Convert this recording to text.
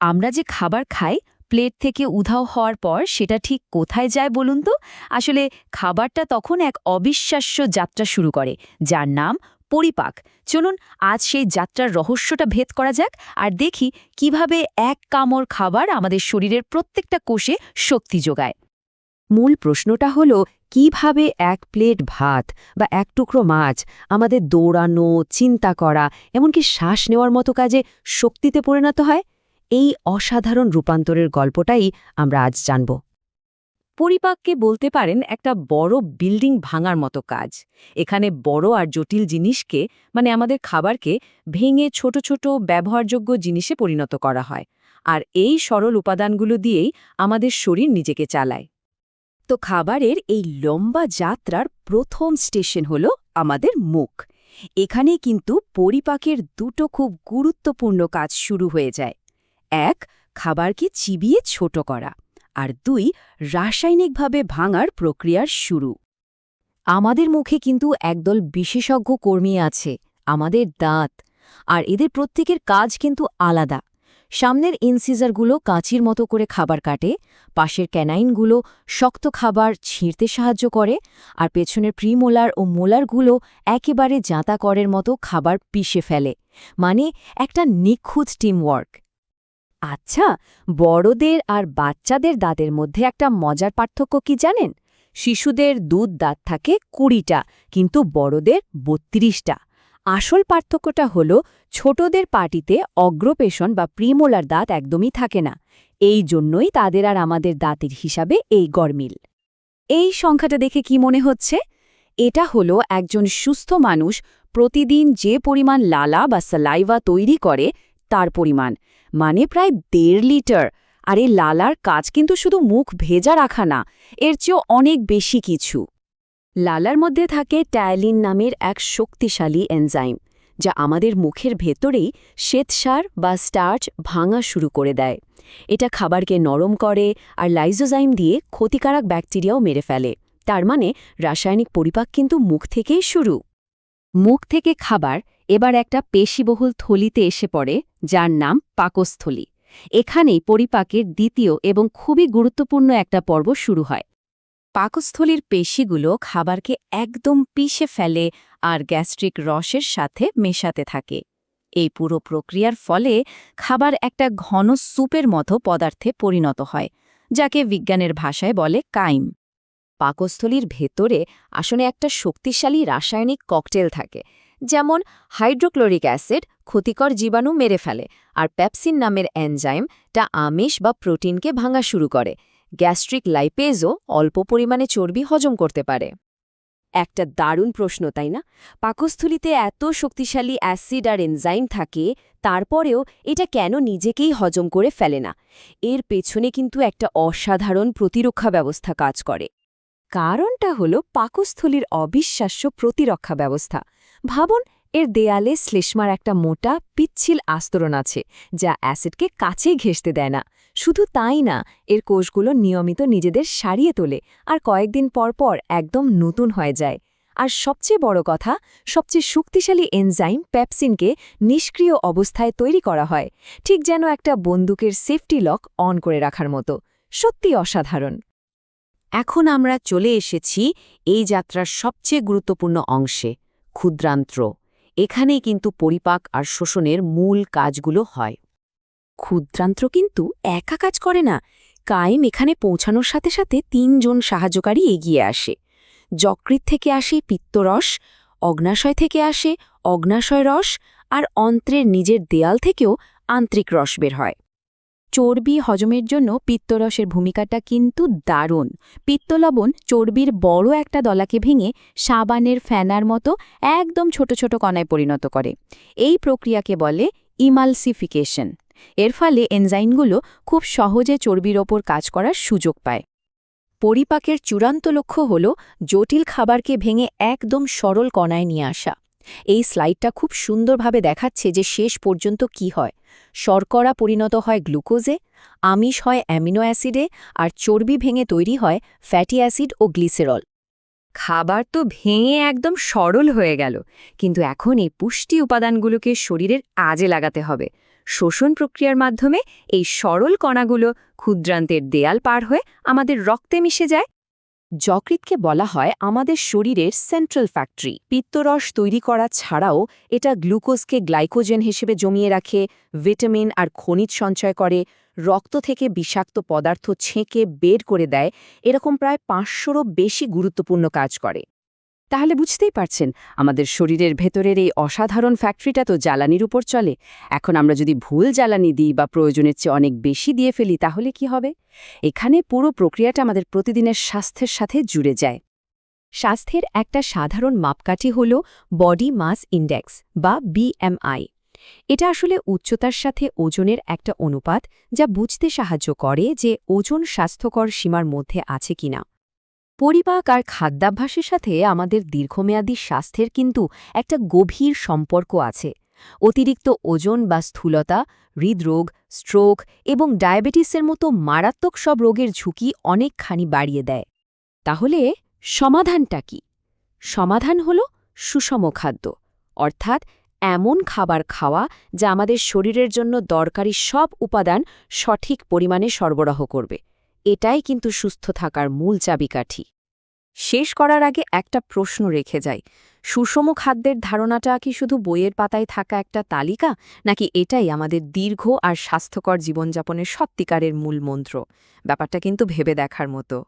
আমরা যে খাবার খাই, প্লেট থেকে উধাও হওয়ার পর সেটা ঠিক কোথায় যায় বলুন তো? আসলে খাবারটা তখন এক অবিশ্বাস্য যাত্রা শুরু করে, যার নাম পরিপাক। চলুন আজ সেই যাত্রার রহস্যটা ভেদ করা যাক আর দেখি কীভাবে এক কামড় খাবার আমাদের শরীরের প্রত্যেকটা কোষে শক্তি যোগায়। মূল প্রশ্নটা হল, কীভাবে এক প্লেট ভাত বা এক টুকরো মাছ আমাদের দৌড়ানো, চিন্তা করা, এমনকি শ্বাস নেওয়ার মতো কাজে শক্তিতে পরিণত হয়? এই অসাধারণ রূপান্তরের গল্পটাই আমরা আজ জানব। পরিপাককে বলতে পারেন একটা বড় বিল্ডিং ভাঙার মতো কাজ। এখানে বড় আর জটিল জিনিসকে মানে আমাদের খাবারকে, ভেঙে ছোট ছোট ব্যবহারযোগ্য জিনিসে পরিণত করা হয়। আর এই সরল উপাদানগুলো দিয়েই আমাদের শরীর নিজেকে চালায়। তো খাবারের এই লম্বা যাত্রার প্রথম স্টেশন হল আমাদের মুখ। এখানে কিন্তু পরিপাকের দুটো খুব গুরুত্বপূর্ণ কাজ শুরু হয়ে যায়। এক, খাবারকে চিবিয়ে ছোট করা, আর দুই, রাসায়নিকভাবে ভাঙার প্রক্রিয়ার শুরু। আমাদের মুখে কিন্তু একদল বিশেষজ্ঞ কর্মী আছে, আমাদের দাঁত, আর এদের প্রত্যেকের কাজ কিন্তু আলাদা। সামনের ইনসিজারগুলো কাঁচির মতো করে খাবার কাটে, পাশের ক্যানাইনগুলো শক্ত খাবার ছিঁড়তে সাহায্য করে, আর পেছনের প্রিমোলার ও মোলারগুলো একেবারে জাঁতা করের মতো খাবার পিষে ফেলে। মানে একটা নিখুঁত টিমওয়ার্ক আচ্ছা বড়দের আর বাচ্চাদের দাঁতের মধ্যে একটা মজার পার্থক্য কি জানেন? শিশুদের দুধ দাঁত থাকে কুড়িটা, কিন্তু বড়দের বত্রিশটা। আসল পার্থক্যটা হল ছোটদের পাটিতে অগ্রপেশন বা প্রিমোলার দাঁত একদমই থাকে না। এই জন্যই তাদের আর আমাদের দাঁতের হিসাবে এই গরমিল এই সংখ্যাটা দেখে কি মনে হচ্ছে? এটা হলো একজন সুস্থ মানুষ প্রতিদিন যে পরিমাণ লালা বা সালাইভা তৈরি করে, তার পরিমাণ। মানে প্রায় দেড় লিটার। আর এই লালার কাজ কিন্তু শুধু মুখ ভেজা রাখা না, এর চেয়েও অনেক বেশি কিছু। লালার মধ্যে থাকে ট্যালিন নামের এক শক্তিশালী এনজাইম, যা আমাদের মুখের ভেতরেই শ্বেতসার বা স্টার্চ ভাঙা শুরু করে দেয়। এটা খাবারকে নরম করে আর লাইজোজাইম দিয়ে ক্ষতিকারক ব্যাকটেরিয়াও মেরে ফেলে। তার মানে রাসায়নিক পরিপাক কিন্তু মুখ থেকেই শুরু। মুখ থেকে খাবার এবার একটা পেশিবহুল থলিতে এসে পড়ে, যার নাম পাকস্থলী। এখানেই পরিপাকের দ্বিতীয় এবং খুবই গুরুত্বপূর্ণ একটা পর্ব শুরু হয়। পাকস্থলীর পেশিগুলো খাবারকে একদম পিষে ফেলে আর গ্যাস্ট্রিক রসের সাথে মেশাতে থাকে। এই পুরো প্রক্রিয়ার ফলে খাবার একটা ঘন স্যুপের মতো পদার্থে পরিণত হয়, যাকে বিজ্ঞানের ভাষায় বলে কাইম। পাকস্থলীর ভেতরে আসলে একটা শক্তিশালী রাসায়নিক ককটেল থাকে যেমন হাইড্রোক্লোরিক অ্যাসিড ক্ষতিকর জীবাণু মেরে ফেলে, আর প্যাপসিন নামের এনজাইম তা আমিষ বা প্রোটিনকে ভাঙা শুরু করে। গ্যাস্ট্রিক লাইপেজও অল্প পরিমাণে চর্বি হজম করতে পারে। একটা দারুণ প্রশ্ন, তাই না? পাকস্থলিতে এত শক্তিশালী অ্যাসিড আর এনজাইম থাকে, তারপরেও এটা কেন নিজেকেই হজম করে ফেলে না? এর পেছনে কিন্তু একটা অসাধারণ প্রতিরক্ষা ব্যবস্থা কাজ করে। কারণটা হল পাকস্থলীর অবিশ্বাস্য প্রতিরক্ষা ব্যবস্থা। ভাবুন, এর দেয়ালে শ্লেষ্মার একটা মোটা, পিচ্ছিল আস্তরণ আছে, যা অ্যাসিডকে কাছেই ঘেঁষতে দেয় না। শুধু তাই না, এর কোষগুলো নিয়মিত নিজেদের সারিয়ে তোলে আর কয়েকদিন পর পর একদম নতুন হয়ে যায়। আর সবচেয়ে বড় কথা, সবচেয়ে শক্তিশালী এনজাইম প্যাপসিনকে নিষ্ক্রিয় অবস্থায় তৈরি করা হয়, ঠিক যেন একটা বন্দুকের সেফটি লক অন করে রাখার মতো। সত্যি অসাধারণ। এখন আমরা চলে এসেছি এই যাত্রার সবচেয়ে গুরুত্বপূর্ণ অংশে, ক্ষুদ্রান্ত্র। এখানেই কিন্তু পরিপাক আর শোষণের মূল কাজগুলো হয়। ক্ষুদ্রান্ত্র কিন্তু একা কাজ করে না। কায়েম এখানে পৌঁছানোর সাথে সাথে তিনজন সাহায্যকারী এগিয়ে আসে। যকৃত থেকে আসে পিত্তরস, অগ্নাশয় থেকে আসে অগ্নাশয় রস আর অন্ত্রের নিজের দেয়াল থেকেও আন্তরিক রস বের হয়। চর্বি হজমের জন্য পিত্তরসের ভূমিকাটা কিন্তু দারুণ। পিত্তলবণ চর্বির বড় একটা দলাকে ভেঙে সাবানের ফ্যানার মতো একদম ছোট ছোট কণায় পরিণত করে। এই প্রক্রিয়াকে বলে ইমালসিফিকেশন। এর ফলে এনজাইনগুলো খুব সহজে চর্বির ওপর কাজ করার সুযোগ পায়। পরিপাকের চূড়ান্ত লক্ষ্য হল জটিল খাবারকে ভেঙে একদম সরল কণায় নিয়ে আসা। এই স্লাইডটা খুব সুন্দরভাবে দেখাচ্ছে যে শেষ পর্যন্ত কি হয়। শর্করা পরিণত হয় গ্লুকোজে, আমিষ হয় অ্যামিনো অ্যাসিডে, আর চর্বি ভেঙে তৈরি হয় ফ্যাটি অ্যাসিড ও গ্লিসেরল। খাবার তো ভেঙে একদম সরল হয়ে গেল, কিন্তু এখন এই পুষ্টি উপাদানগুলোকে শরীরের আজে লাগাতে হবে। শোষণ প্রক্রিয়ার মাধ্যমে এই সরল কণাগুলো ক্ষুদ্রান্তের দেয়াল পার হয়ে আমাদের রক্তে মিশে যায়। যকৃতকে বলা হয় আমাদের শরীরের সেন্ট্রাল ফ্যাক্টরি পিত্তরস তৈরি করা ছাড়াও এটা গ্লুকোজকে গ্লাইকোজেন হিসেবে জমিয়ে রাখে, ভিটামিন আর খনিজ সঞ্চয় করে, রক্ত থেকে বিষাক্ত পদার্থ ছেঁকে বের করে দেয়, এরকম প্রায় পাঁচশোরও বেশি গুরুত্বপূর্ণ কাজ করে। তাহলে বুঝতেই পারছেন, আমাদের শরীরের ভেতরের এই অসাধারণ ফ্যাক্টরিটা তো জ্বালানির উপর চলে। এখন আমরা যদি ভুল জ্বালানি দিই বা প্রয়োজনের চেয়ে অনেক বেশি দিয়ে ফেলি, তাহলে কি হবে? এখানে পুরো প্রক্রিয়াটা আমাদের প্রতিদিনের স্বাস্থ্যের সাথে জুড়ে যায়। স্বাস্থ্যের একটা সাধারণ মাপকাঠি হল বডি মাস ইন্ডেক্স বা বিএমআই এটা আসলে উচ্চতার সাথে ওজনের একটা অনুপাত যা বুঝতে সাহায্য করে যে ওজন স্বাস্থ্যকর সীমার মধ্যে আছে কিনা। পরিপাক আর খাদ্যাভ্যাসের সাথে আমাদের দীর্ঘমেয়াদী স্বাস্থ্যের কিন্তু একটা গভীর সম্পর্ক আছে। অতিরিক্ত ওজন বা স্থূলতা, হৃদরোগ, স্ট্রোক এবং ডায়াবেটিসের মতো মারাত্মক সব রোগের ঝুঁকি অনেকখানি বাড়িয়ে দেয়। তাহলে সমাধানটা কি? সমাধান হল সুষম খাদ্য, অর্থাৎ এমন খাবার খাওয়া যা আমাদের শরীরের জন্য দরকারি সব উপাদান সঠিক পরিমাণে সরবরাহ করবে। এটাই কিন্তু সুস্থ থাকার মূল চাবিকাঠি। শেষ করার আগে একটা প্রশ্ন রেখে যাই। সুষম খাদ্যের ধারণাটা কি শুধু বইয়ের পাতায় থাকা একটা তালিকা, নাকি এটাই আমাদের দীর্ঘ আর স্বাস্থ্যকর জীবনযাপনের সত্যিকারের মূল মন্ত্র? ব্যাপারটা কিন্তু ভেবে দেখার মতো।